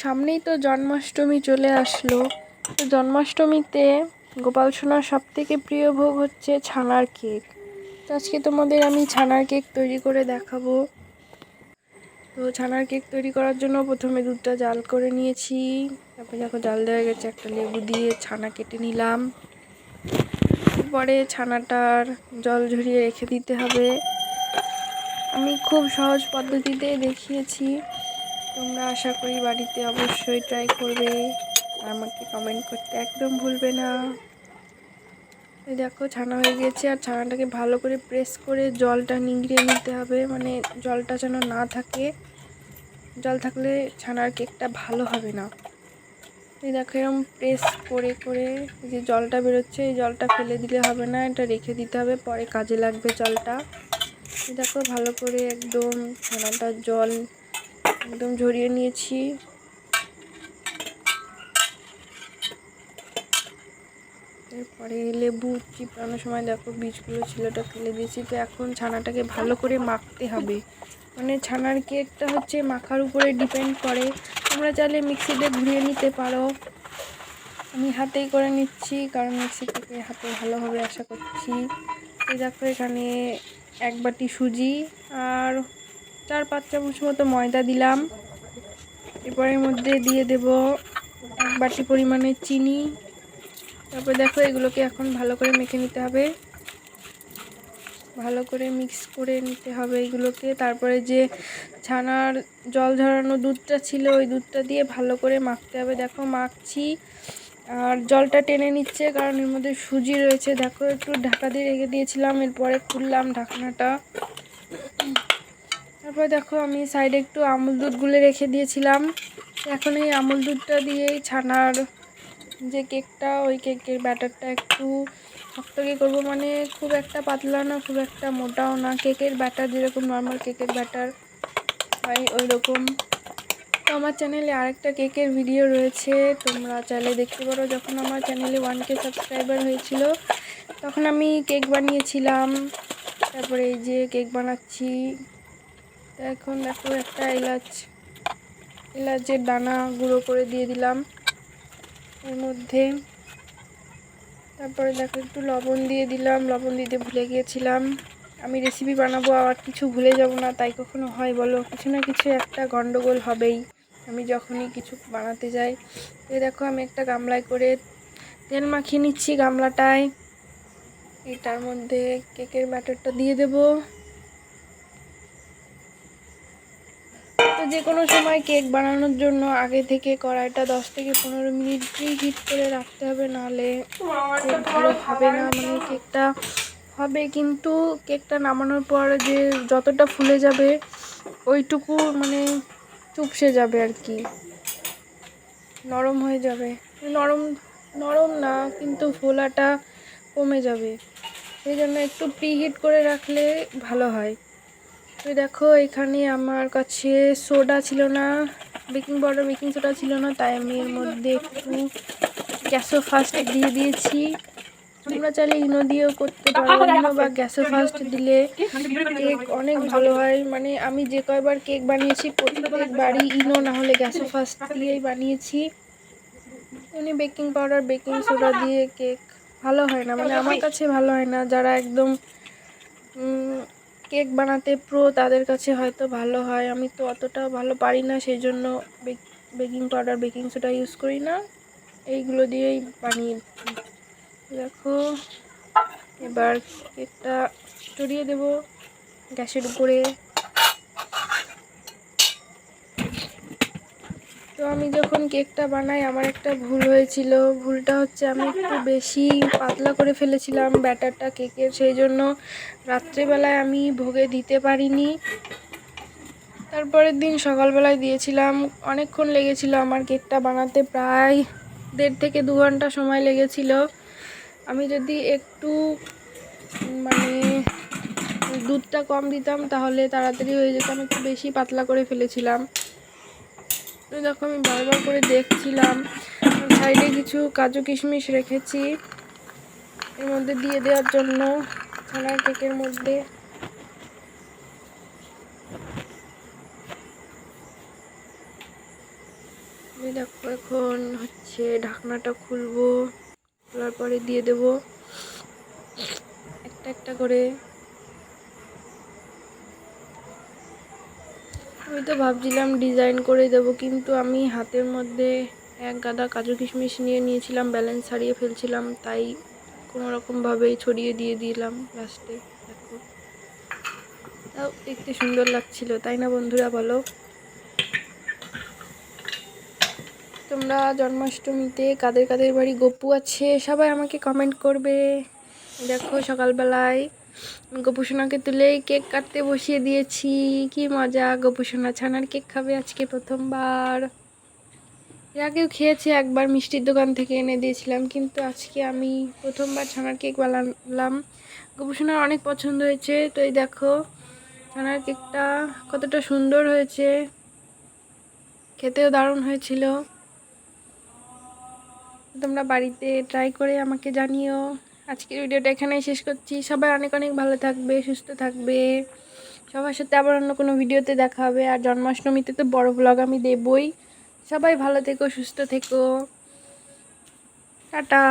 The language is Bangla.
সামনেই তো জন্মাষ্টমী চলে আসলো। তো জন্মাষ্টমীতে গোপাল সোনার সব থেকে প্রিয় ভোগ হচ্ছে ছানার কেক। তো আজকে তোমাদের আমি ছানার কেক তৈরি করে দেখাবো। তো ছানার কেক তৈরি করার জন্য প্রথমে দুধটা জাল করে নিয়েছি। তারপরে দেখো জাল দেওয়া গেছে, একটা লেবু দিয়ে ছানা কেটে নিলাম। পরে ছানাটার জল ঝরিয়ে রেখে দিতে হবে। আমি খুব সহজ পদ্ধতিতে দেখিয়েছি। তোমরা আশা করি বাড়িতে অবশ্যই ট্রাই করবে। আর আমাকে কমেন্ট করতে একদম ভুলবে না। এই দেখো, ছানা হয়ে গেছে। আর ছানাটাকে ভালো করে প্রেস করে জলটা নিংড়িয়ে নিতে হবে। মানে জলটা যেন না থাকে। জল থাকলে ছানার কেকটা ভালো হবে না। এই দেখো এরকম প্রেস করে করে যে জলটা বেরোচ্ছে, এই জলটা ফেলে দিলে হবে না। এটা রেখে দিতে হবে। পরে কাজে লাগবে জলটা। দেখো, ভালো করে একদম ছানাটার জল একদম ঝরিয়ে নিয়েছি। এরপরে লেবু চিপড়ানোর সময় দেখো বীজগুলো ছিল, ওটা ফেলে দিয়েছি। তো এখন ছানাটাকে ভালো করে মাখতে হবে। মানে ছানার কেকটা হচ্ছে মাখার উপরে ডিপেন্ড করে। তোমরা চাইলে মিক্সিতে ঘুরিয়ে নিতে পারো। আমি হাতেই করে নিচ্ছি, কারণ মিক্সি থেকে হাতে ভালো হবে, আশা করছি। এই দেখো এখানে এক বাটি সুজি আর চার পাঁচ চামচ মতো ময়দা দিলাম। এরপরের মধ্যে দিয়ে দেব এক বাটি পরিমাণে চিনি। তারপর দেখো এগুলোকে এখন ভালো করে মেখে নিতে হবে। ভালো করে মিক্স করে নিতে হবে এগুলোকে। তারপরে যে ছানার জল ঝরানো দুধটা ছিল, ওই দুধটা দিয়ে ভালো করে মাখতে হবে। দেখো মাখছি। আর জলটা টেনে নিচ্ছে, কারণ এর মধ্যে সুজি রয়েছে। দেখো একটু ঢাকা দিয়ে রেখে দিয়েছিলাম, এরপরে খুললাম ঢাকনাটা। তারপর দেখো আমি সাইডে একটু আমুল দুধ গুলে রেখে দিয়েছিলাম। এখন এই আমুল দুধটা দিয়েই ছানার যে কেকটা, ওই কেকের ব্যাটারটা একটু শক্তকে করব। মানে খুব একটা পাতলা না, খুব একটা মোটাও না। কেকের ব্যাটার যেরকম নর্মাল কেকের ব্যাটার হয় ওই রকম তো আমার চ্যানেলে আরেকটা কেকের ভিডিও রয়েছে, তোমরা চাইলে দেখতে পারো। যখন আমার চ্যানেলে ওয়ান কে সাবস্ক্রাইবার হয়েছিল, তখন আমি কেক বানিয়েছিলাম। তারপরে এই যে কেক বানাচ্ছি এখন দেখো একটা এলাচ, এলাচের দানা গুঁড়ো করে দিয়ে দিলাম এর মধ্যে। তারপরে দেখো একটু লবণ দিয়ে দিলাম, লবণ দিতে ভুলে গিয়েছিলাম। আমি রেসিপি বানাবো, আবার কিছু ভুলে যাব না, তাই কখনো হয় বলো? কিছু না কিছু একটা গন্ডগোল হবেই, আমি যখনই কিছু বানাতে যাই। এই দেখো আমি একটা গামলায় করে তেল মাখিয়ে নিচ্ছি গামলাটায়। এটার মধ্যে কেকের ব্যাটারটা দিয়ে দেবো। তো যে কোনো সময় কেক বানানোর জন্য আগে থেকে কড়াইটা দশ থেকে পনেরো মিনিট হিট করে রাখতে হবে, নাহলে ভালো হবে না মানে কেকটা হবে। কিন্তু কেকটা নামানোর পর যে যতটা ফুলে যাবে, ওইটুকু মানে চুপসে যাবে আর কি। নরম হয়ে যাবে। নরম নরম না, কিন্তু ফোলাটা কমে যাবে। সেই জন্য একটু প্রিহিট করে রাখলে ভালো হয়। দেখো, এখানে আমার কাছে সোডা ছিল না বেকিং পাউডার বেকিং সোডা ছিল না, তাই আমি এর মধ্যে একটু গ্যাসো ফার্স্ট দিয়ে দিয়েছি। তোমরা চাইলে ইনো দিয়েও করতে পারো, ইনো বা গ্যাসো ফার্স্ট দিলে কেক অনেক ভালো হয়। মানে আমি যে কয়বার কেক বানিয়েছি, প্রত্যেকবারই ইনো না হলে গ্যাসো ফাস্ট দিয়েই বানিয়েছি। এমনি বেকিং পাউডার বেকিং সোডা দিয়ে কেক ভালো হয় না মানে আমার কাছে ভালো হয় না, যারা একদম কেক বানাতে প্রো তাদের কাছে হয়তো ভালো হয়। আমি তো অতটাও ভালো পারি না সেই জন্য baking powder baking soda use করি না। এইগুলো দিয়েই বানিয়ে দেখো, এবার কেকটা চড়িয়ে দেব গ্যাসের উপরে। তো আমি যখন কেকটা বানাই, আমার একটা ভুল হয়েছিল। ভুলটা হচ্ছে আমি একটু বেশি পাতলা করে ফেলেছিলাম ব্যাটারটা কেকের, সেই জন্য রাত্রেবেলায় আমি ভোগে দিতে পারিনি। তারপরের দিন সকালবেলায় দিয়েছিলাম। অনেকক্ষণ লেগেছিল আমার কেকটা বানাতে, প্রায় দেড় থেকে দু ঘণ্টা সময় লেগেছিল। আমি যদি একটু মানে দুধটা কম দিতাম, তাহলে তাড়াতাড়ি হয়ে যেত। আমি একটু বেশি পাতলা করে ফেলেছিলাম। দেখো, আমি বারবার করে দেখছিলাম। সাইডে কিছু কাজু কিশমিশ রেখেছি এর মধ্যে দিয়ে দেওয়ার জন্য, ছানার কেকের মধ্যে। দেখো, এখন হচ্ছে ঢাকনাটা খুলবো, খোলার পরে দিয়ে দেব। একটা একটা করে। আমি তো ভাবছিলাম ডিজাইন করে দেব, কিন্তু আমি হাতের মধ্যে এক গাদা কাজু কিশমিশ নিয়ে নিয়েছিলাম ব্যালেন্স হারিয়ে ফেলছিলাম, তাই কোনো রকমভাবেই ছড়িয়ে দিয়ে দিলাম লাস্টে দেখো। তাও দেখতে সুন্দর লাগছিল, তাই না বন্ধুরা বলো? তোমরা জন্মাষ্টমীতে কাদের কাদের বাড়ি গপু আছে, সবাই আমাকে কমেন্ট করবে। দেখো সকালবেলায় গোপুসোনাকে তুলেই কেক কাটতে বসিয়ে দিয়েছি। কি মজা, গোপুসোনা ছানার কেক খাবে আজকে প্রথমবার। এর আগেও খেয়েছে, একবার মিষ্টির দোকান থেকে এনে দিয়েছিলাম, কিন্তু আজকে আমি প্রথমবার ছানার কেক বানালাম। গোপুসোনার অনেক পছন্দ হয়েছে, তো এই দেখো, ছানার কেকটা কতটা সুন্দর হয়েছে। খেতেও দারুণ হয়েছিল। তোমরা বাড়িতে ট্রাই করে আমাকে জানিও। আজকের ভিডিওটা এখানেই শেষ করছি। সবাই অনেক অনেক ভালো থাকবে, সুস্থ থাকবে। সবার সাথে আবার অন্য কোনো ভিডিওতে দেখা হবে। আর জন্মাষ্টমীতে তো বড় ব্লগ আমি দেবই। সবাই ভালো থেকো, সুস্থ থেকো। টাটা।